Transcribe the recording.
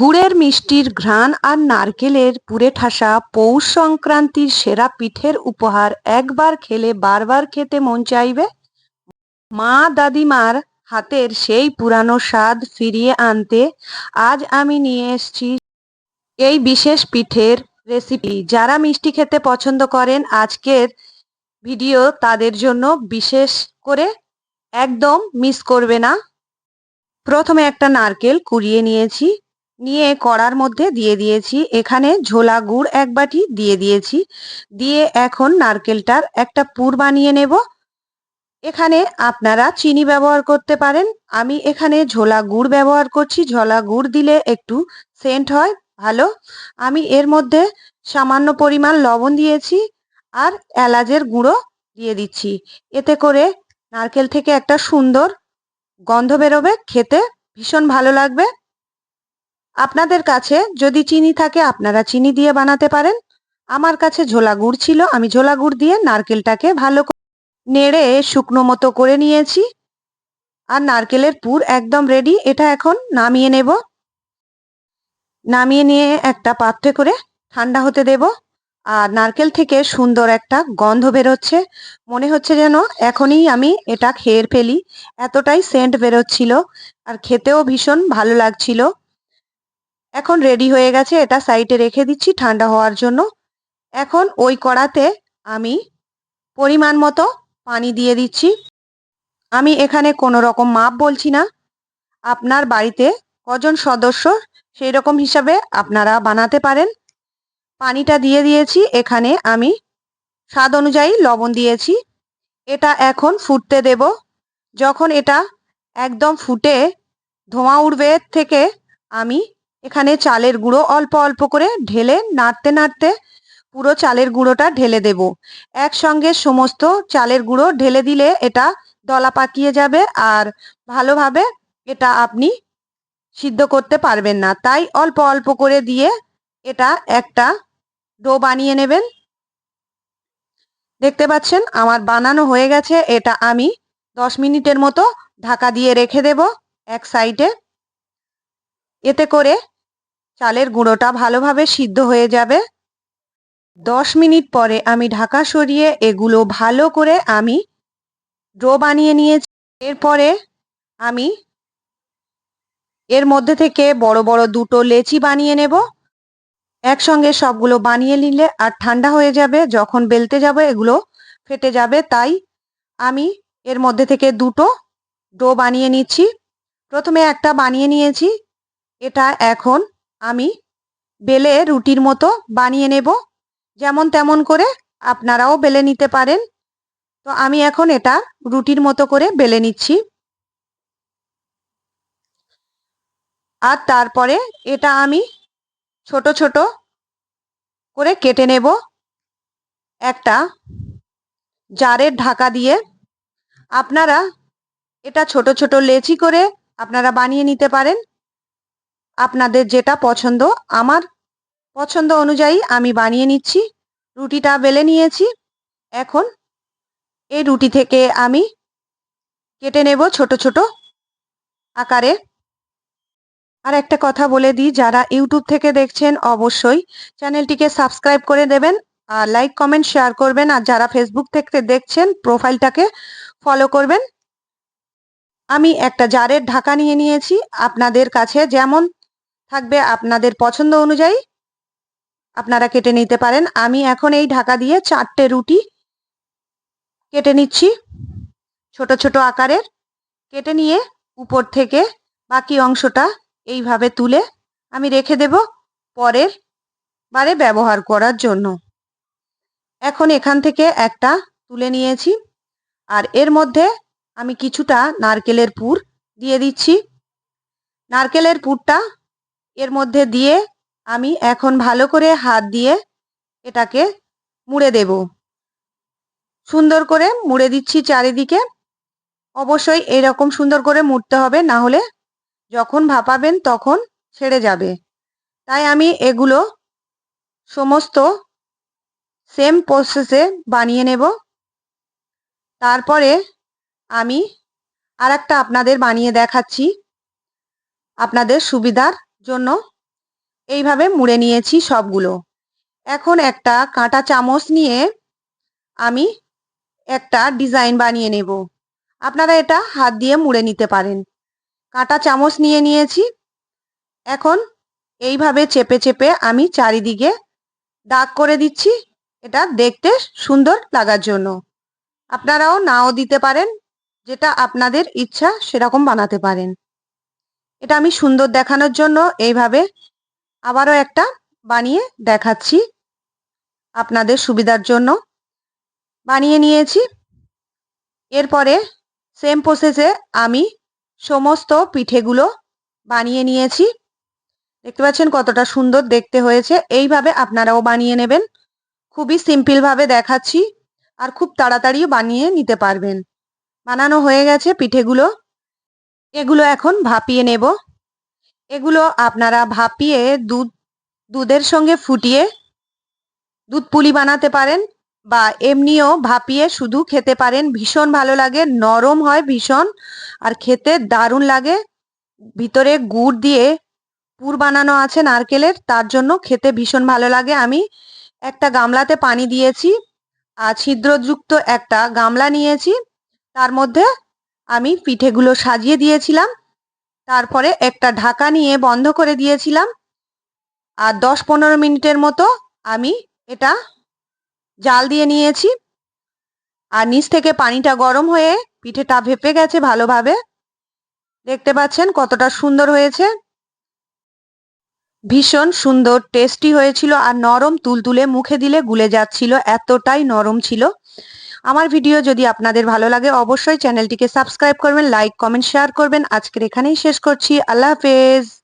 গুড়ের মিষ্টির ঘ্রাণ আর নারকেলের পুড়ে ঠাসা পৌষ সংক্রান্তির সেরা পিঠের উপহার একবার খেলে বারবার খেতে মন চাইবে? মা দাদিমার হাতের সেই পুরানো স্বাদ ফিরিয়ে আনতে আজ আমি নিয়ে এসেছি এই বিশেষ পিঠের রেসিপি যারা মিষ্টি খেতে পছন্দ করেন, আজকের ভিডিও তাদের জন্য বিশেষ করে একদম মিস করবে না। প্রথমে একটা নারকেল কুড়িয়ে নিয়েছি। নিয়ে কড়ার মধ্যে দিয়ে দিয়েছি। এখানে ঝোলা গুড় এক বাটি দিয়ে দিয়েছি। দিয়ে এখন নারকেলটার একটা পুর বানিয়ে নেব। এখানে আপনারা চিনি ব্যবহার করতে পারেন। আমি এখানে ঝোলা গুড় ব্যবহার করছি। ঝোলা গুড় দিলে একটু সেন্ট হয়, ভালো। আমি এর মধ্যে সামান্য পরিমাণ লবণ দিয়েছি আর এলাচের গুঁড়ো দিয়ে দিচ্ছি। এতে করে নারকেল থেকে একটা সুন্দর গন্ধ বেরোবে। খেতে ভীষণ ভালো লাগবে। আপনাদের কাছে যদি চিনি থাকে, আপনারা চিনি দিয়ে বানাতে পারেন। আমার কাছে ঝোলা গুড় ছিল, আমি ঝোলা গুড় দিয়ে নারকেলটাকে ভালো নেড়ে শুকনো মতো করে নিয়েছি। আর নারকেলের পুর একদম রেডি এটা এখন নামিয়ে নেব। নামিয়ে নিয়ে একটা পাত্রে করে ঠান্ডা হতে দেব। আর নারকেল থেকে সুন্দর একটা গন্ধ বেরোচ্ছে। মনে হচ্ছে যেন এখনই আমি এটা খেয়ে ফেলি। এতটাই সেন্ট বেরোচ্ছিল। আর খেতেও ভীষণ ভালো লাগছিল। এখন রেডি হয়ে গেছে, এটা সাইডে রেখে দিচ্ছি ঠান্ডা হওয়ার জন্য। এখন ওই কড়াতে আমি পরিমাণ মতো পানি দিয়ে দিচ্ছি। আমি এখানে কোনো রকম মাপ বলছি না। আপনার বাড়িতে কজন সদস্য সেই রকম হিসাবে আপনারা বানাতে পারেন। পানিটা দিয়ে দিয়েছি, এখানে আমি স্বাদ অনুযায়ী লবণ দিয়েছি। এটা এখন ফুটতে দেব। যখন এটা একদম ফুটে ধোঁয়া উঠবে থেকে আমি এখানে চালের গুঁড়ো অল্প অল্প করে ঢেলে নাড়তে নাড়তে পুরো চালের গুঁড়োটা ঢেলে দেব। একসঙ্গে সমস্ত চালের গুঁড়ো ঢেলে দিলে এটা দলা পাকিয়ে যাবে আর ভালোভাবে এটা আপনি সিদ্ধ করতে পারবেন না। তাই অল্প অল্প করে দিয়ে এটা একটা ডো বানিয়ে নেবেন। দেখতে পাচ্ছেন আমার বানানো হয়ে গেছে। এটা আমি দশ মিনিটের মতো ঢাকা দিয়ে রেখে দেব এক সাইডে। এতে করে চালের গুঁড়োটা ভালোভাবে সিদ্ধ হয়ে যাবে। দশ মিনিট পরে আমি ঢাকা সরিয়ে এগুলো ভালো করে আমি ড্রো বানিয়ে নিয়েছি। এরপরে আমি এর মধ্যে থেকে বড় বড় দুটো লেচি বানিয়ে নেব। একসঙ্গে সবগুলো বানিয়ে নিলে আর ঠান্ডা হয়ে যাবে, যখন বেলতে যাবে এগুলো ফেটে যাবে, তাই আমি এর মধ্যে থেকে দুটো ডো বানিয়ে নিচ্ছি। প্রথমে একটা বানিয়ে নিয়েছি এটা এখন আমি বেলে রুটির মতো বানিয়ে নেব। যেমন তেমন করে আপনারাও বেলে নিতে পারেন। তো আমি এখন এটা রুটির মতো করে বেলে নিচ্ছি। আর তারপরে এটা আমি ছোট ছোট করে কেটে নেব। একটা জারের ঢাকা দিয়ে আপনারা এটা ছোট ছোট লেচি করে আপনারা বানিয়ে নিতে পারেন। আপনাদের যেটা পছন্দ, আমার পছন্দ অনুযায়ী আমি বানিয়ে নিচ্ছি। রুটিটা বেলে নিয়েছি। এখন এই রুটি থেকে আমি কেটে নেব ছোট ছোট আকারে। আর একটা কথা বলে দিই, যারা ইউটিউব থেকে দেখছেন, অবশ্যই চ্যানেলটিকে সাবস্ক্রাইব করে দেবেন আর লাইক, কমেন্ট, শেয়ার করবেন। আর যারা ফেসবুক থেকে দেখছেন, প্রোফাইলটাকে ফলো করবেন। আমি একটা জারের ঢাকা নিয়ে নিয়েছি। আপনাদের কাছে যেমন থাকবে আপনাদের পছন্দ অনুযায়ী। আপনারা কেটে নিতে পারেন। আমি এখন এই ঢাকা দিয়ে চারটে রুটি কেটে নিচ্ছি। ছোট ছোট আকারের। কেটে নিয়ে উপর থেকে বাকি অংশটা এইভাবে তুলে আমি রেখে দেব পরের বারে ব্যবহার করার জন্য। এখন এখান থেকে একটা তুলে নিয়েছি। আর এর মধ্যে আমি কিছুটা নারকেলের পুর দিয়ে দিচ্ছি। নারকেলের পুরটা এর মধ্যে দিয়ে আমি এখন ভালো করে হাত দিয়ে এটাকে মুড়ে দেব। সুন্দর করে মুড়ে দিচ্ছি চারিদিকে। অবশ্যই এরকম সুন্দর করে মুড়তে হবে, না হলে যখন ভাপাবেন তখন ছেড়ে যাবে। তাই আমি এগুলো সমস্ত সেম প্রসেসে বানিয়ে নেব। তারপরে আমি আর আপনাদের বানিয়ে দেখাচ্ছি। আপনাদের সুবিধার জন্য এইভাবে মুড়ে নিয়েছি সবগুলো। এখন একটা কাঁটা চামচ নিয়ে আমি একটা ডিজাইন বানিয়ে নেব। আপনারা এটা হাত দিয়ে মুড়ে নিতে পারেন। কাঁটা চামচ নিয়ে নিয়েছি। এখন এইভাবে চেপে চেপে আমি চারিদিকে দাগ করে দিচ্ছি। এটা দেখতে সুন্দর লাগার জন্য। আপনারাও নাও দিতে পারেন। যেটা আপনাদের ইচ্ছা সেরকম বানাতে পারেন। এটা আমি সুন্দর দেখানোর জন্য এইভাবে আবারও একটা বানিয়ে দেখাচ্ছি আপনাদের সুবিধার জন্য। বানিয়ে নিয়েছি। এরপরে সেম প্রসেসে আমি সমস্ত পিঠেগুলো বানিয়ে নিয়েছি। দেখতে পাচ্ছেন কতটা সুন্দর দেখতে হয়েছে। এইভাবে আপনারাও বানিয়ে নেবেন। খুবই সিম্পলভাবে দেখাচ্ছি। আর খুব তাড়াতাড়িও বানিয়ে নিতে পারবেন। বানানো হয়ে গেছে পিঠেগুলো। এগুলো এখন ভাপিয়ে নেব। এগুলো আপনারা ভাপিয়ে দুধ, দুধের সঙ্গে ফুটিয়ে দুধ পুলি বানাতে পারেন বা এমনিও ভাপিয়ে শুধু খেতে পারেন। ভীষণ ভালো লাগে, নরম হয় ভীষণ, আর খেতে দারুণ লাগে। ভিতরে গুড় দিয়ে পুর বানানো আছে নারকেলের, তার জন্য খেতে ভীষণ ভালো লাগে। আমি একটা গামলাতে পানি দিয়েছি আর ছিদ্রযুক্ত একটা গামলা নিয়েছি, তার মধ্যে আমি পিঠেগুলো সাজিয়ে দিয়েছিলাম, তারপরে একটা ঢাকা নিয়ে বন্ধ করে দিয়েছিলাম, আর দশ পনেরো মিনিটের মতো আমি এটা জাল দিয়ে নিয়েছি, আর নিচ থেকে পানিটা গরম হয়ে পিঠেটা ভেপে গেছে ভালোভাবে। দেখতে পাচ্ছেন কতটা সুন্দর হয়েছে। ভীষণ সুন্দর টেস্টি হয়েছিল আর নরম, তুলতুলে মুখে দিলে গুলে যাচ্ছিল, এতটাই নরম ছিল। আমার ভিডিও যদি আপনাদের ভালো লাগে, অবশ্যই চ্যানেলটিকে সাবস্ক্রাইব করবেন লাইক কমেন্ট শেয়ার করবেন। আজকের এখানেই শেষ করছি। আল্লাহ হাফেজ।